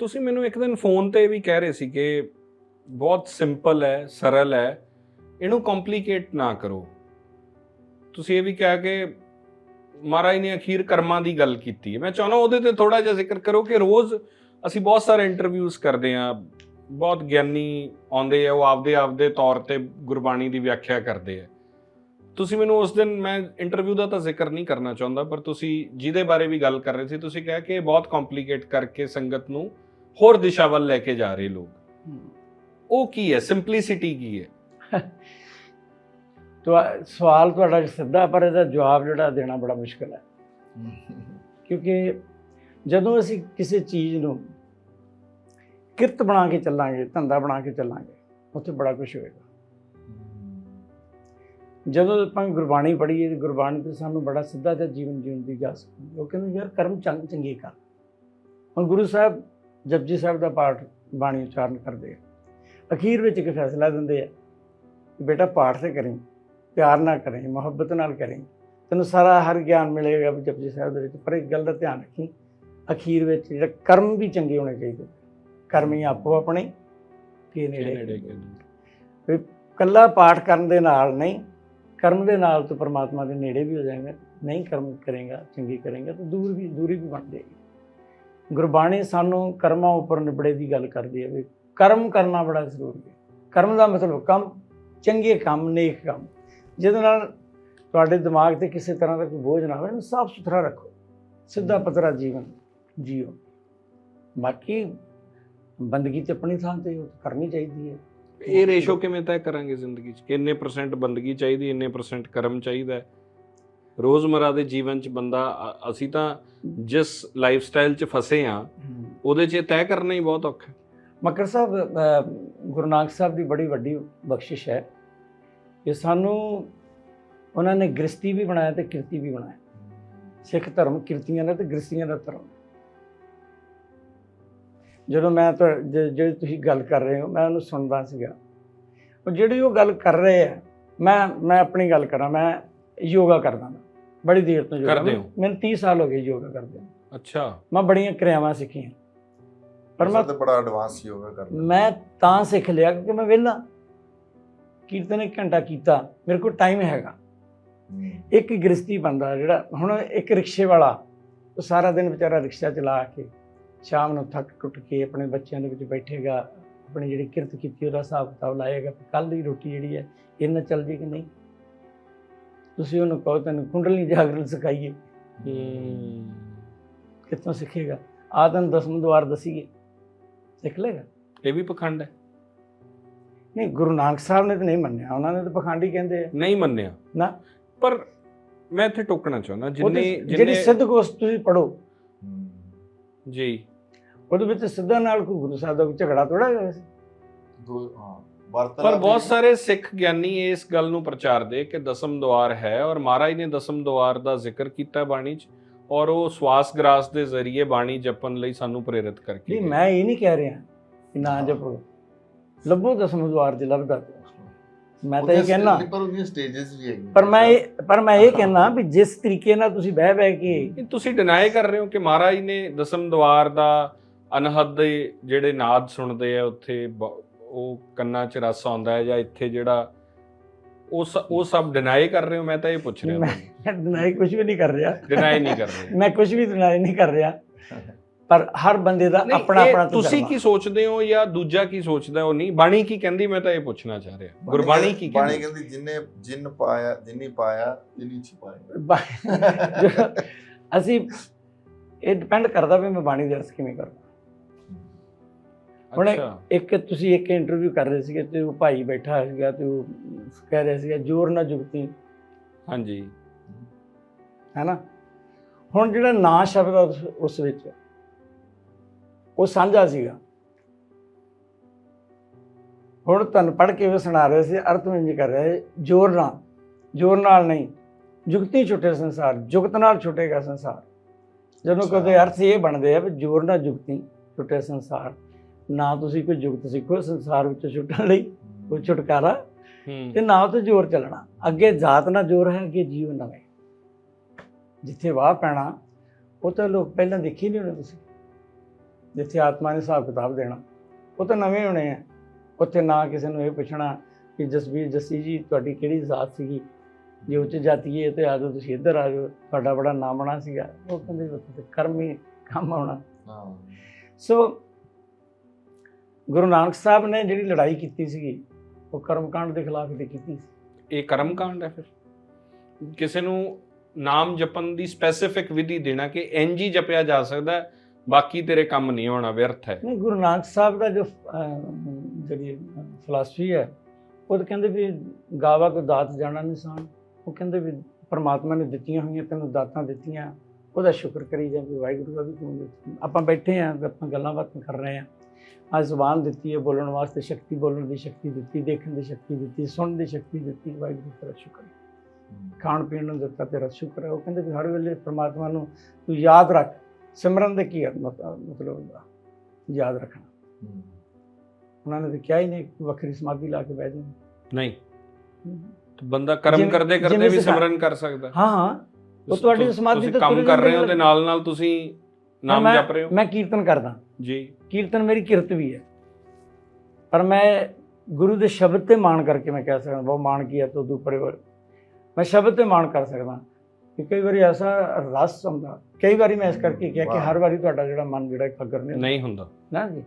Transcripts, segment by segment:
ਤੁਸੀਂ ਮੈਨੂੰ ਇੱਕ ਦਿਨ ਫੋਨ ਤੇ ਵੀ ਕਹਿ ਰਹੇ ਸੀ ਕਿ ਬਹੁਤ ਸਿੰਪਲ ਹੈ, ਸਰਲ ਹੈ, ਇਹਨੂੰ ਕੰਪਲਿਕੇਟ ਨਾ ਕਰੋ। ਤੁਸੀਂ ਇਹ ਵੀ ਕਿਹਾ ਕਿ ਮਹਾਰਾਜ ਨੇ ਅਖੀਰ ਕਰਮਾਂ ਦੀ ਗੱਲ ਕੀਤੀ ਹੈ। ਮੈਂ ਚਾਹੁੰਦਾ ਉਹਦੇ ਤੇ ਥੋੜਾ ਜਿਹਾ ਜ਼ਿਕਰ ਕਰੋ ਕਿ ਰੋਜ਼ ਅਸੀਂ ਬਹੁਤ ਸਾਰੇ ਇੰਟਰਵਿਊਜ਼ ਕਰਦੇ ਆ ਬਹੁਤ ਗਿਆਨੀ ਆਉਂਦੇ ਆ, ਉਹ ਆਪਦੇ ਆਪਦੇ ਤੌਰ ਤੇ ਗੁਰਬਾਣੀ ਦੀ ਵਿਆਖਿਆ ਕਰਦੇ ਆ। ਤੁਸੀਂ ਮੈਨੂੰ ਉਸ ਦਿਨ, ਮੈਂ ਇੰਟਰਵਿਊ ਦਾ ਤਾਂ ਜ਼ਿਕਰ ਨਹੀਂ ਕਰਨਾ ਚਾਹੁੰਦਾ, ਪਰ ਤੁਸੀਂ ਜਿਹਦੇ ਬਾਰੇ ਵੀ ਗੱਲ ਕਰ ਰਹੇ ਸੀ, ਤੁਸੀਂ ਕਿਹਾ ਕਿ ਬਹੁਤ ਕੰਪਲਿਕੇਟ ਕਰਕੇ ਸੰਗਤ ਨੂੰ ਹੋਰ ਦਿਸ਼ਾ ਵੱਲ ਲੈ ਕੇ ਜਾ ਰਹੇ ਲੋਕ। ਉਹ ਕੀ ਹੈ? ਸਿੰਪਲਿਸਿਟੀ ਕੀ ਹੈ? ਤੁਹਾ ਸਵਾਲ ਤੁਹਾਡਾ ਸਿੱਧਾ ਪਰ ਇਹਦਾ ਜਵਾਬ ਜਿਹੜਾ ਦੇਣਾ ਬੜਾ ਮੁਸ਼ਕਲ ਹੈ। ਕਿਉਂਕਿ ਜਦੋਂ ਅਸੀਂ ਕਿਸੇ ਚੀਜ਼ ਨੂੰ ਕਿਰਤ ਬਣਾ ਕੇ ਚੱਲਾਂਗੇ ਧੰਦਾ ਬਣਾ ਕੇ ਚੱਲਾਂਗੇ ਉੱਥੇ ਬੜਾ ਕੁਝ ਹੋਏਗਾ। ਜਦੋਂ ਆਪਾਂ ਗੁਰਬਾਣੀ ਪੜ੍ਹੀਏ ਤੇ ਗੁਰਬਾਣੀ ਤੇ ਸਾਨੂੰ ਬੜਾ ਸਿੱਧਾ ਜਿਹਾ ਜੀਵਨ ਜੀਣ ਦੀ ਸਕਦੀ ਉਹ ਕਹਿੰਦੇ ਯਾਰ ਕਰਮ ਚੰਗ ਚੰਗੇ ਕਰ। ਹੁਣ ਗੁਰੂ ਸਾਹਿਬ ਜਪਜੀ ਸਾਹਿਬ ਦਾ ਪਾਠ ਬਾਣੀ ਉਚਾਰਨ ਕਰਦੇ ਆ। ਅਖੀਰ ਵਿੱਚ ਇੱਕ ਫੈਸਲਾ ਦਿੰਦੇ ਆ ਕਿ ਬੇਟਾ ਪਾਠ ਤੇ ਕਰੀਂ ਪਿਆਰ ਨਾਲ ਕਰੀਂ ਮੁਹੱਬਤ ਨਾਲ ਕਰੀਂ। ਤੈਨੂੰ ਸਾਰਾ ਹਰ ਗਿਆਨ ਮਿਲੇਗਾ ਜਪਜੀ ਸਾਹਿਬ ਦੇ ਵਿੱਚ ਪਰ ਇੱਕ ਗੱਲ ਦਾ ਧਿਆਨ ਰੱਖੀ ਅਖੀਰ ਵਿੱਚ ਜਿਹੜਾ ਕਰਮ ਵੀ ਚੰਗੇ ਹੋਣੇ ਚਾਹੀਦੇ। ਕਰਮ ਹੀ ਆਪੋ ਆਪਣੇ ਕੀ ਨੇੜੇ ਨੇੜੇ ਵੀ ਕੱਲਾ ਪਾਠ ਕਰਨ ਦੇ ਨਾਲ ਨਹੀਂ ਕਰਮ ਦੇ ਨਾਲ ਤੂੰ ਪਰਮਾਤਮਾ ਦੇ ਨੇੜੇ ਵੀ ਹੋ ਜਾਏਗਾ ਨਹੀਂ ਕਰਮ ਕਰੇਗਾ ਚੰਗੀ ਕਰੇਗਾ ਤਾਂ ਦੂਰ ਵੀ ਦੂਰੀ ਵੀ ਬਣ ਜਾਏਗੀ। ਗੁਰਬਾਣੀ ਸਾਨੂੰ ਕਰਮਾਂ ਉੱਪਰ ਨਿਬੜੇ ਦੀ ਗੱਲ ਕਰਦੀ ਹੈ ਵੀ ਕਰਮ ਕਰਨਾ ਬੜਾ ਜ਼ਰੂਰੀ ਹੈ। ਕਰਮ ਦਾ ਮਤਲਬ ਕੰਮ, ਚੰਗੇ ਕੰਮ, ਨੇਕ ਕੰਮ। ਜਿਹਦੇ ਨਾਲ ਤੁਹਾਡੇ ਦਿਮਾਗ ਤੇ ਕਿਸੇ ਤਰ੍ਹਾਂ ਦਾ ਕੋਈ ਬੋਝ ਨਾ ਹੋਵੇ ਸਾਫ਼ ਸੁਥਰਾ ਰੱਖੋ। ਸਿੱਧਾ ਪਤਰਾ ਜੀਵਨ ਜੀਓ। ਬਾਕੀ ਬੰਦਗੀ ਤੇ ਆਪਣੀ ਥਾਂ ਤੇ ਕਰਨੀ ਚਾਹੀਦੀ ਹੈ। ਇਹ ਰੇਸ਼ੋ ਕਿਵੇਂ ਤੈਅ ਕਰਾਂਗੇ ਜ਼ਿੰਦਗੀ 'ਚ? ਕਿੰਨੇ ਪਰਸੈਂਟ ਬੰਦਗੀ ਚਾਹੀਦੀ, ਇੰਨੇ ਪਰਸੈਂਟ ਕਰਮ ਚਾਹੀਦਾ ਰੋਜ਼ਮਰਾ ਦੇ ਜੀਵਨ 'ਚ ਬੰਦਾ ਅ- ਅਸੀਂ ਤਾਂ ਜਿਸ ਲਾਈਫ ਸਟਾਈਲ 'ਚ ਫਸੇ ਆ ਉਹਦੇ 'ਚ ਇਹ ਤੈਅ ਕਰਨਾ ਹੀ ਬਹੁਤ ਔਖਾ ਹੈ। ਮਕਰ ਸਾਹਿਬ ਅਹ, ਗੁਰੂ ਨਾਨਕ ਸਾਹਿਬ ਦੀ ਬੜੀ ਵੱਡੀ ਬਖਸ਼ਿਸ਼ ਹੈ ਕਿ ਸਾਨੂੰ ਉਹਨਾਂ ਨੇ ਗ੍ਰਸਤੀ ਵੀ ਬਣਾਇਆ ਤੇ ਕਿਰਤੀ ਵੀ ਬਣਾਇਆ। ਸਿੱਖ ਧਰਮ ਕਿਰਤੀਆਂ ਦਾ ਤੇ ਗ੍ਰਸਤੀਆਂ ਦਾ ਧਰਮ। ਜਦੋਂ ਮੈਂ ਤੁਹਾ- ਜ- ਜਿਹੜੀ ਤੁਸੀਂ ਗੱਲ ਕਰ ਰਹੇ ਹੋ ਮੈਂ ਉਹਨੂੰ ਸੁਣਦਾ ਸੀਗਾ। ਉਹ ਜਿਹੜੀ ਉਹ ਗੱਲ ਕਰ ਰਹੇ ਆ ਮੈਂ ਮੈਂ ਆਪਣੀ ਗੱਲ ਕਰਾਂ ਮੈਂ ਯੋਗਾ ਕਰਦਾ ਮੈਂ ਬੜੀ ਦੇਰ ਤੋਂ ਯੋਗਾ ਕਰਦੇ ਹੋ? ਮੈਨੂੰ 30 ਸਾਲ ਹੋ ਗਏ ਯੋਗਾ ਕਰਦੇ ਨੂੰ। ਅੱਛਾ। ਮੈਂ ਬੜੀਆਂ ਕਿਰਿਆਵਾਂ ਸਿੱਖੀਆਂ। ਪਰ ਮੈਂ ਤੇ ਬੜਾ ਐਡਵਾਂਸ ਯੋਗਾ ਕਰਦਾ ਮੈਂ ਤਾਂ ਸਿੱਖ ਲਿਆ ਕਿਉਂਕਿ ਮੈਂ ਵਿਹਲਾ। ਕੀਰਤਨ ਇੱਕ ਘੰਟਾ ਕੀਤਾ ਮੇਰੇ ਕੋਲ ਟਾਈਮ ਹੈਗਾ। ਇੱਕ ਗ੍ਰਸਤੀ ਬੰਦਾ ਜਿਹੜਾ ਹੁਣ ਇੱਕ ਰਿਕਸ਼ੇ ਵਾਲਾ ਉਹ ਸਾਰਾ ਦਿਨ ਵਿਚਾਰਾ ਰਿਕਸ਼ਾ ਚਲਾ ਕੇ ਸ਼ਾਮ ਨੂੰ ਥੱਕ ਟੁੱਟ ਕੇ ਆਪਣੇ ਬੱਚਿਆਂ ਦੇ ਵਿੱਚ ਬੈਠੇਗਾ ਆਪਣੀ ਜਿਹੜੀ ਕਿਰਤ ਕੀਤੀ ਉਹਦਾ ਹਿਸਾਬ ਕਿਤਾਬ ਲਾਏਗਾ ਕੱਲ ਦੀ ਰੋਟੀ ਜਿਹੜੀ ਹੈ ਇਹਨਾਂ ਚੱਲ ਜੇ ਕਿ ਨਹੀਂ। ਤੁਸੀਂ ਉਹਨੂੰ ਕਹੋ ਤੈਨੂੰ ਕੁੰਡਲੀ ਜਾਗਰਣ ਸਿਖਾਈਏ। ਹੂੰ। ਕਿੱਥੋਂ ਸਿੱਖੇਗਾ? ਆਦਨ ਦਸਮ ਦੁਆਰ ਦਸੀਏ। ਸਿੱਖ ਲੇਗਾ ਇਹ ਵੀ ਪਖੰਡ ਹੈ। ਨਹੀਂ ਗੁਰੂ ਨਾਨਕ ਸਾਹਿਬ ਨੇ ਤਾਂ ਨਹੀਂ ਮੰਨਿਆ। ਉਹਨਾਂ ਨੇ ਤਾਂ ਪਖੰਡੀ ਕਹਿੰਦੇ ਆ। ਨਹੀਂ ਮੰਨਿਆ। ਨਾ। ਪਰ ਮੈਂ ਇੱਥੇ ਟੋਕਣਾ ਚਾਹੁੰਦਾ ਜਿੰਨੇ ਜਿਹੜੀ ਸਿੱਧ ਕੋਸ ਤੁਸੀਂ ਪੜੋ ਜੀ। ਉਹਦੇ ਵਿੱਚ ਸਿੱਧਾ ਨਾਲ ਕੋਈ ਗੁਰੂ ਸਾਹਿਬ ਦਾ ਕੋਈ ਝਗੜਾ ਥੋੜਾ ਹੋਇਆ ਸੀ ਹਾਂ। ਪਰ ਬਹੁਤ ਸਾਰੇ ਸਿੱਖ ਗਿਆਨੀ ਇਸ ਗੱਲ ਨੂੰ ਪ੍ਰਚਾਰਦੇ ਕਿ ਦਸਮ ਦੁਆਰ ਹੈ ਔਰ ਮਹਾਰਾਜ ਨੇ ਦਸਮ ਦੁਆਰ ਦਾ ਜ਼ਿਕਰ ਕੀਤਾ ਬਾਣੀ 'ਚ ਔਰ ਉਹ ਸਵਾਸ ਗ੍ਰਾਸ ਦੇ ਜ਼ਰੀਏ ਬਾਣੀ ਜਪਣ ਲਈ ਸਾਨੂੰ ਪ੍ਰੇਰਿਤ ਕਰਕੇ ਨਹੀਂ। ਮੈਂ ਇਹ ਨਹੀਂ ਕਹਿ ਰਿਹਾ ਕਿ ਨਾ ਜਪੋ। ਲੱਭੋ ਦਸਮ ਦੁਆਰ ਜੇ ਲੱਭਦਾ ਮੈਂ ਤਾਂ ਇਹ ਕਹਿਣਾ। ਪਰ ਉਹਦੀਆਂ ਸਟੇजेस ਵੀ ਹੈਗੀਆਂ। ਪਰ ਮੈਂ ਪਰ ਮੈਂ ਇਹ ਕਹਿਣਾ ਵੀ ਜਿਸ ਤਰੀਕੇ ਨਾਲ ਤੁਸੀਂ ਬਹਿ ਬਹਿ ਕੇ ਤੁਸੀਂ ਡਿਨਾਈ ਕਰ ਰਹੇ ਹੋ ਕਿ ਮਹਾਰਾਜ ਨੇ ਦਸਮ ਦੁਆਰ ਦਾ ਅਨਹਦ ਦੇ ਜਿਹੜੇ ਨਾਦ ਸੁਣਦੇ ਆ ਉੱਥੇ ਉਹ ਕੰਨਾਂ 'ਚ ਰਸ ਆਉਂਦਾ ਹੈ ਜਾਂ ਇੱਥੇ ਜਿਹੜਾ ਉਹ ਸਭ ਡਿਨਾਈ ਕਰ ਰਹੇ ਹੋ? ਮੈਂ ਤਾਂ ਇਹ ਪੁੱਛ ਰਿਹਾ ਮੈਂ ਡਿਨਾਈ ਕੁਝ ਵੀ ਨਹੀਂ ਕਰ ਰਿਹਾ। ਡਿਨਾਈ ਨਹੀਂ ਕਰ ਰਹੇ। ਮੈਂ ਕੁਝ ਵੀ ਡਿਨਾਈ ਨਹੀਂ ਕਰ ਰਿਹਾ। ਪਰ ਹਰ ਬੰਦੇ ਦਾ ਆਪਣਾ ਆਪਣਾ ਤੁਸੀਂ। ਕੀ ਸੋਚਦੇ ਹੋ ਜਾਂ ਦੂਜਾ ਕੀ ਸੋਚਦਾ ਉਹ ਨਹੀਂ? ਬਾਣੀ ਕੀ ਕਹਿੰਦੀ? ਮੈਂ ਤਾਂ ਇਹ ਪੁੱਛਣਾ ਚਾਹ ਰਿਹਾ। ਗੁਰਬਾਣੀ ਕੀ ਬਾਣੀ ਕਹਿੰਦੀ ਕਹਿੰਦੀ ਜਿੰਨੇ ਜਿੰਨ ਪਾਇਆ ਜਿੰਨੀ ਪਾਇਆ ਜਿੰਨੀ ਛਿਪਾਇਆ ਅਸੀਂ ਇਹ ਡਿਪੈਂਡ ਕਰਦਾ ਵੀ ਮੈਂ ਬਾਣੀ ਦੇ ਅਰਥ ਕਿਵੇਂ ਕਰਦਾ ਹੁਣ ਇੱਕ ਤੁਸੀਂ ਇੱਕ ਇੰਟਰਵਿਊ ਕਰ ਰਹੇ ਸੀਗੇ ਤੇ ਉਹ ਭਾਈ ਬੈਠਾ ਸੀਗਾ ਤੇ ਉਹ ਕਹਿ ਰਿਹਾ ਸੀਗਾ ਜੋਰ ਨਾ ਜੁਗਤੀ। ਹਾਂਜੀ। ਹੈਨਾ? ਹੁਣ ਜਿਹੜਾ ਨਾ ਸ਼ਬਦ ਉਸ- ਵਿੱਚ ਉਹ ਸਾਂਝਾ ਸੀਗਾ। ਹੁਣ ਤੁਹਾਨੂੰ ਪੜ੍ਹ ਕੇ ਉਹ ਸੁਣਾ ਰਹੇ ਸੀ ਅਰਥ ਵਿੱਚ ਕਰ ਰਹੇ ਜੋਰ ਨਾਲ। ਜੋਰ ਨਾਲ ਨਹੀਂ ਜੁਗਤੀ ਛੁੱਟੇ ਸੰਸਾਰ ਜੁਗਤ ਨਾਲ ਛੁੱਟੇਗਾ ਸੰਸਾਰ। ਜਦੋਂ। ਕਦੇ ਅਰਥ ਇਹ ਬਣਦੇ ਆ ਵੀ ਜੋਰ ਨਾਲ ਜੁਗਤੀ ਛੁੱਟੇ ਸੰਸਾਰ ਨਾ ਤੁਸੀਂ ਕੋਈ ਜੁਗਤ ਸਿੱਖੋ ਸੰਸਾਰ ਵਿੱਚ ਛੁੱਟਣ ਲਈ ਕੋਈ ਛੁਟਕਾਰਾ ਤੇ ਨਾ ਤੇ ਜ਼ੋਰ ਚੱਲਣਾ। ਅੱਗੇ ਜਾਤ ਨਾਲ ਜ਼ੋਰ ਹੈ ਅੱਗੇ ਜੀਵ ਨਵੇਂ। ਜਿੱਥੇ ਵਾਹ ਪੈਣਾ ਉਹ ਤਾਂ ਲੋਕ ਪਹਿਲਾਂ ਦੇਖੀ ਨਹੀਂ ਹੋਣੇ ਤੁਸੀਂ। ਜਿੱਥੇ ਆਤਮਾ ਨੇ ਹਿਸਾਬ ਕਿਤਾਬ ਦੇਣਾ ਉਹ ਤਾਂ ਨਵੇਂ ਹੋਣੇ ਆ। ਉੱਥੇ ਨਾ ਕਿਸੇ ਨੂੰ ਇਹ ਪੁੱਛਣਾ ਕਿ ਜਸਵੀਰ ਜੱਸੀ ਜੀ ਤੁਹਾਡੀ ਕਿਹੜੀ ਜ਼ਾਤ ਸੀਗੀ? ਜੇ ਉੱਚ ਜਾਤੀ ਹੈ ਤੇ ਆ ਜਾਓ ਤੁਸੀਂ ਇੱਧਰ ਆ ਜਾਓ ਤੁਹਾਡਾ ਬੜਾ ਨਾਮ ਬਣਾ ਸੀਗਾ। ਉਹ ਕਹਿੰਦੇ ਉੱਥੇ ਕਰਮ ਹੀ ਕੰਮ ਆਉਣਾ। ਸੋ ਗੁਰੂ ਨਾਨਕ ਸਾਹਿਬ ਨੇ ਜਿਹੜੀ ਲੜਾਈ ਕੀਤੀ ਸੀਗੀ ਉਹ ਕਰਮਕਾਂਡ ਦੇ ਖਿਲਾਫ ਹੀ ਕੀਤੀ ਸੀ। ਇਹ ਕਰਮ ਕਾਂਡ ਹੈ ਫਿਰ। ਕਿਸੇ ਨੂੰ ਨਾਮ ਜਪਣ ਦੀ ਸਪੈਸੀਫਿਕ ਵਿਧੀ ਦੇਣਾ ਕਿ ਇੰਜ ਹੀ ਜਪਿਆ ਜਾ ਸਕਦਾ ਬਾਕੀ ਤੇਰੇ ਕੰਮ ਨਹੀਂ ਹੋਣਾ ਵਿਅਰਥ ਹੈ। ਨਹੀਂ ਗੁਰੂ ਨਾਨਕ ਸਾਹਿਬ ਦਾ ਜੋ ਜਿਹੜੀ ਫਿਲਾਸਫੀ ਹੈ ਉਹ ਤਾਂ ਕਹਿੰਦੇ ਵੀ ਗਾਵਾ ਕੋ ਦਾਤ ਜਾਣਾ ਨਿਸ਼ਾਨ ਉਹ ਕਹਿੰਦੇ ਵੀ ਪਰਮਾਤਮਾ ਨੇ ਦਿੱਤੀਆਂ ਹੋਈਆਂ ਤੈਨੂੰ ਦਾਤਾਂ ਦਿੱਤੀਆਂ ਉਹਦਾ ਸ਼ੁਕਰ ਕਰੀ ਜਾ ਵੀ ਵਾਹਿਗੁਰੂ ਦਾ ਵੀ ਤੂੰ। ਆਪਾਂ ਬੈਠੇ ਆਂ ਆਪਾਂ ਗੱਲਾਂ ਬਾਤਾਂ ਕਰ ਰਹੇ ਆਂ ਆ ਜ਼ੁਬਾਨ ਦਿੱਤੀ ਹੈ ਬੋਲਣ ਵਾਸਤੇ ਸ਼ਕਤੀ ਬੋਲਣ ਦੀ ਸ਼ਕਤੀ ਦਿੱਤੀ ਦੇਖਣ ਦੀ ਸ਼ਕਤੀ ਦਿੱਤੀ ਸੁਣਨ ਦੀ ਸ਼ਕਤੀ ਦਿੱਤੀ ਵਾਹਿਗੁਰੂ ਤੇਰਾ ਸ਼ੁਕਰ। ਖਾਣ ਪੀਣ ਨੂੰ ਦਿੱਤਾ ਤੇਰਾ ਸ਼ੁਕਰ ਹੈ। ਉਹ ਕਹਿੰਦੇ ਵੀ ਹਰ ਵੇਲੇ ਪ੍ਰਮਾਤਮਾ ਨੂੰ ਤੂੰ ਯਾਦ ਰੱਖ। ਸਿਮਰਨ ਦੇ ਕੀ ਮਤਲਬ ਹੁੰਦਾ? ਯਾਦ ਰੱਖਣਾ। ਉਹਨਾਂ ਨੇ ਤਾਂ ਕਿਹਾ ਹੀ ਨਹੀਂ ਵੱਖਰੀ ਸਮਾਧੀ ਲਾ ਕੇ ਬਹਿ ਜਾਓ ਨਹੀਂ। ਤਾਂ ਬੰਦਾ ਕਰਮ ਕਰਦੇ ਕਰਦੇ ਵੀ ਸਿਮਰਨ ਕਰ ਸਕਦਾ। ਹਾਂ ਹਾਂ। ਉਹ ਤੁਹਾਡੀ ਸਮਾਧੀ ਤੁਸੀਂ ਤਾਂ ਕੰਮ ਕਰ ਰਹੇ ਹੋ ਤੇ ਨਾਲ ਨਾਲ ਤੁਸੀਂ ਨਾਮ ਜਪ ਰਹੇ ਹੋ। ਮੈਂ ਕੀਰਤਨ ਕਰਦਾ। ਜੀ। ਕੀਰਤਨ ਮੇਰੀ ਕਿਰਤ ਵੀ ਹੈ। ਪਰ ਮੈਂ ਗੁਰੂ ਦੇ ਸ਼ਬਦ ਤੇ ਮਾਣ ਕਰਕੇ ਮੈਂ ਕਹਿ ਸਕਦਾ ਬਹੁਤ ਮਾਣ ਕੀਆ ਤੋ ਦੂਪਰੇ ਮੈਂ ਸ਼ਬਦ ਤੇ ਮਾਣ ਕਰ ਸਕਦਾ। ਕਿ ਕਈ ਵਾਰੀ ਐਸਾ ਰਸ ਹੁੰਦਾ ਕਈ ਵਾਰੀ ਮੈਂ ਇਸ ਕਰਕੇ ਕਿਹਾ ਕਿ ਹਰ ਵਾਰੀ ਤੁਹਾਡਾ ਜਿਹੜਾ ਮਨ ਜਿਹੜਾ ਇਕਾਗਰ ਨਹੀਂ ਨਹੀਂ ਹੁੰਦਾ। ਨਾ ਜੀ?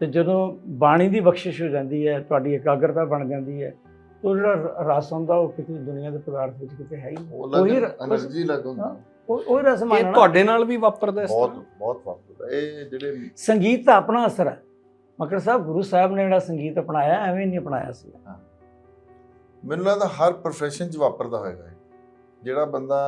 ਤੇ ਜਦੋਂ ਬਾਣੀ ਦੀ ਬਖਸ਼ਿਸ਼ ਹੋ ਜਾਂਦੀ ਹੈ ਤੁਹਾਡੀ ਇਕਾਗਰਤਾ ਬਣ ਜਾਂਦੀ ਹੈ ਉਹ ਜਿਹੜਾ ਰਸ ਹੁੰਦਾ ਉਹ ਕਿਸੇ ਦੁਨੀਆ ਦੇ ਪਦਾਰਥ ਵਿੱਚ ਕਿਤੇ ਹੈ ਹੀ ਉਹੀ એનર્ਜੀ ਲੱਗਦਾ ਉਹ ਉਹ ਰਸਮ ਇਹ ਤੁਹਾਡੇ ਨਾਲ ਵੀ ਵਾਪਰਦਾ ਇਸ ਬਹੁਤ ਬਹੁਤ ਵਾਪਰਦਾ। ਇਹ ਜਿਹੜੇ ਸੰਗੀਤ ਦਾ ਆਪਣਾ ਅਸਰ ਹੈ। ਮਕਰ ਸਾਹਿਬ ਗੁਰੂ ਸਾਹਿਬ ਨੇ ਜਿਹੜਾ ਸੰਗੀਤ ਅਪਣਾਇਆ ਐਵੇਂ ਨਹੀਂ ਅਪਣਾਇਆ ਸੀ। ਮੈਨੂੰ ਲੱਗਦਾ ਹਰ ਪ੍ਰੋਫੈਸ਼ਨ 'ਚ ਵਾਪਰਦਾ ਹੋਏਗਾ ਜਿਹੜਾ ਬੰਦਾ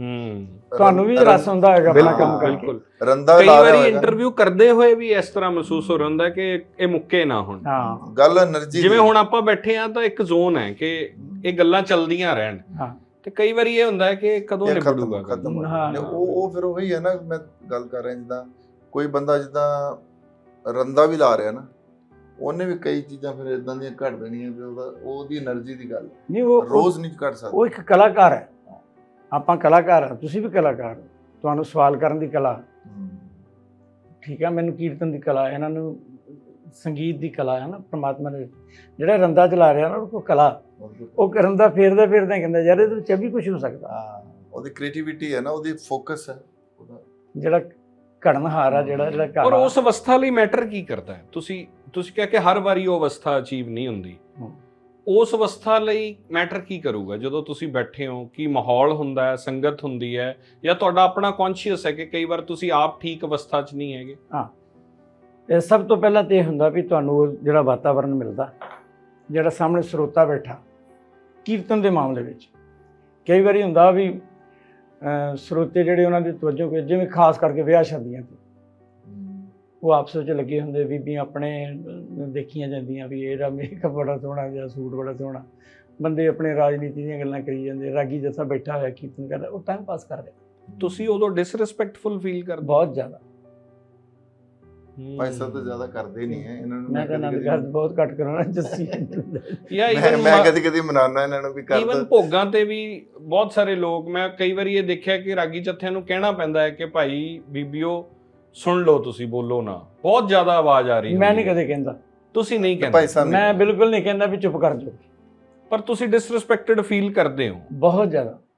ਹੂੰ। ਤੁਹਾਨੂੰ ਵੀ ਰਸ ਹੁੰਦਾ ਹੈਗਾ ਬਿਲਕੁਲ, ਕੰਮ ਕਰਕੇ। ਬਿਲਕੁਲ। ਰੰਦਾ ਲਾ ਰਿਹਾ ਵਾਰੀ ਹੋਏਗਾ। ਨਾ। ਇੰਟਰਵਿਊ ਕਰਦੇ ਹੋਏ ਵੀ ਇਸ ਤਰ੍ਹਾਂ ਮਹਿਸੂਸ ਹੋ ਰਿਹਾ ਕਿ ਇਹ ਮੁੱਕੇ ਨਾ ਹੁਣ। ਹਾਂ। ਗੱਲ એનર્ਜੀ ਜਿਵੇਂ ਹੁਣ ਆਪਾਂ ਬੈਠੇ ਆ ਤਾਂ ਇੱਕ ਜ਼ੋਨ ਹੈ ਕਿ ਇਹ ਗੱਲਾਂ ਚੱਲਦੀਆਂ ਰਹਿਣ। ਹਾਂ। ਤੇ ਕਈ ਵਾਰੀ ਇਹ ਹੁੰਦਾ ਹੈ ਕਿ ਕਦੋਂ ਨਿਬੜੂਗਾ ਉਹ ਉਹ ਫਿਰ ਉਹੀ ਹੈ ਨਾ ਮੈਂ ਗੱਲ ਕਰ ਰਿਹਾ ਜਿੱਦਾਂ ਕੋਈ ਬੰਦਾ ਜਿੱਦਾਂ ਰੰਦਾ ਵੀ ਲਾ ਰਿਹਾ ਨਾ ਉਹਨੇ ਵੀ ਕਈ ਚੀਜ਼ਾਂ ਫਿਰ ਇਦਾਂ ਦੀਆਂ ਘਟ ਦੇਣੀਆਂ ਵੀ ਉਹਦਾ ਉਹਦੀ એનર્ਜੀ ਦੀ ਗੱਲ ਨਹੀਂ ਉਹ ਰੋਜ਼ ਨਹੀਂ ਘਟ ਸਕਦਾ। ਉਹ ਇੱਕ ਕਲਾਕਾਰ ਹੈ। ਆਪਾਂ ਕਲਾਕਾਰ ਹਾਂ ਤੁਸੀਂ ਵੀ ਕਲਾਕਾਰ ਹੋ। ਤੁਹਾਨੂੰ ਸਵਾਲ ਕਰਨ ਦੀ ਕਲਾ। ਠੀਕ ਹੈ ਮੈਨੂੰ ਕੀਰਤਨ ਦੀ ਕਲਾ ਇਹਨਾਂ ਨੂੰ ਸੰਗੀਤ ਦੀ ਕਲਾ ਹੈ ਨਾ ਪ੍ਰਮਾਤਮਾ ਨੇ ਜਿਹੜਾ ਰੰਦਾ ਚਲਾ ਰਿਹਾ ਨਾ ਉਹ ਕੋਲ। ਕਲਾ ਉਹ ਰੰਦਾ ਫੇਰਦਾ ਫੇਰਦਾ ਕਹਿੰਦਾ ਯਾਰ ਇਹਦੇ ਵਿੱਚ ਵੀ ਕੁਝ ਹੋ ਸਕਦਾ। ਹਾਂ ਉਹਦੀ ਕ੍ਰੀਏਟੀਵਿਟੀ ਹੈ ਨਾ ਉਹਦੀ ਫੋਕਸ ਹੈ। ਉਹਦਾ ਜਿਹੜਾ ਘੜਨਹਾਰ ਆ ਜਿਹੜਾ ਜਿਹੜਾ ਘਾੜਾ। ਔਰ ਉਸ ਅਵਸਥਾ ਲਈ ਮੈਟਰ ਕੀ ਕਰਦਾ ਹੈ? ਤੁਸੀਂ ਤੁਸੀਂ ਕਿਹਾ ਕਿ ਹਰ ਵਾਰੀ ਉਹ ਅਵਸਥਾ ਅਚੀਵ ਨਹੀਂ ਹੁੰਦੀ। ਉਸ ਅਵਸਥਾ ਲਈ ਮੈਟਰ ਕੀ ਕਰੂਗਾ? ਜਦੋਂ ਤੁਸੀਂ ਬੈਠੇ ਹੋ ਕੀ ਮਾਹੌਲ ਹੁੰਦਾ ਹੈ ਸੰਗਤ ਹੁੰਦੀ ਹੈ ਜਾਂ ਤੁਹਾਡਾ ਆਪਣਾ ਕੌਨਸ਼ੀਅਸ ਹੈ ਕਿ ਕਈ ਵਾਰ ਤੁਸੀਂ ਆਪ ਠੀਕ ਅਵਸਥਾ 'ਚ ਨਹੀਂ ਹੈਗੇ? ਇਹ ਸਭ ਤੋਂ ਪਹਿਲਾਂ ਤੇ ਇਹ ਹੁੰਦਾ ਵੀ ਤੁਹਾਨੂੰ ਉਹ ਜਿਹੜਾ ਵਾਤਾਵਰਣ ਮਿਲਦਾ ਜਿਹੜਾ ਸਾਹਮਣੇ ਸਰੋਤਾ ਬੈਠਾ ਕੀਰਤਨ ਦੇ ਮਾਮਲੇ ਵਿੱਚ ਕਈ ਵਾਰੀ ਹੁੰਦਾ ਵੀ ਸਰੋਤੇ ਜਿਹੜੇ ਉਹਨਾਂ ਦੀ ਤਵੱਜੋ ਕੋਈ ਜਿਵੇਂ ਖਾਸ ਕਰਕੇ ਵਿਆਹ ਸ਼ਾਦੀਆਂ ਤੇ। ਉਹ ਆਪਸ ਵਿੱਚ ਲੱਗੇ ਹੁੰਦੇ ਬੀਬੀਆਂ ਆਪਣੇ ਦੇਖੀਆਂ ਜਾਂਦੀਆਂ ਵੀ ਇਹਦਾ ਮੇਕਅਪ ਬੜਾ ਸੋਹਣਾ ਜਾਂ ਸੂਟ ਬੜਾ ਸੋਹਣਾ ਬੰਦੇ ਆਪਣੇ ਰਾਜਨੀਤੀ ਦੀਆਂ ਗੱਲਾਂ ਕਰੀ ਜਾਂਦੇ ਰਾਗੀ ਜੱਸਾ ਬੈਠਾ ਹੋਇਆ ਕੀਰਤਨ ਕਰਦਾ ਉਹ ਟਾਈਮ ਪਾਸ ਕਰ ਰਿਹਾ ਤੁਸੀਂ ਉਦੋਂ ਡਿਸਰੈਸਪੈਕਟਫੁਲ ਫੀਲ ਕਰਦੇ ਬਹੁਤ ਜ਼ਿਆਦਾ। ਭਾਈ ਸਾਹਿਬ ਤਾਂ ਜ਼ਿਆਦਾ ਕਰਦੇ ਨਹੀਂ ਹੈ ਇਹਨਾਂ ਨੂੰ ਮੈਂ ਤਾਂ ਆਨੰਦ ਕਦੀ- ਘਰ ਬਹੁਤ ਘੱਟ ਕਰਾਉਣਾ ਜੱਸੀ ਜਾਂ ਮੈਂ ਮੈਂ ਕਦੀ ਕਦੀ ਮਨਾਉਣਾ ਇਹਨਾਂ ਨੂੰ ਵੀ ਕਰ ਈਵਨ ਭੋਗਾਂ ਤੇ ਵੀ ਬਹੁਤ ਸਾਰੇ ਲੋਕ ਮੈਂ ਕਈ ਵਾਰੀ ਇਹ ਦੇਖਿਆ ਕਿ ਰਾਗੀ ਜੱਥਿਆਂ ਨੂੰ ਕਹਿਣਾ ਪੈਂਦਾ ਹੈ ਕਿ ਭਾਈ ਬੀਬੀਓ ਸੁਣ ਲਓ ਤੁਸੀਂ ਬੋਲੋ ਨਾ। ਬਹੁਤ ਜ਼ਿਆਦਾ ਆਵਾਜ਼ ਆ ਰਹੀ ਮੈਂ ਨਹੀਂ ਹੈ। ਕਦੇ ਕਹਿੰਦਾ। ਤੁਸੀਂ ਨਹੀਂ ਕਹਿੰਦੇ। ਮੈਂ ਬਿਲਕੁਲ ਨਹੀਂ ਕਹਿੰਦਾ ਵੀ ਚੁੱਪ ਕਰ ਜਾਓ। ਪਰ ਤੁਸੀਂ ਡਿਸਰੈਸਪੈਕਟਡ ਫੀਲ ਕਰਦੇ ਹੋ। ਬਹੁਤ ਜ਼ਿਆਦਾ।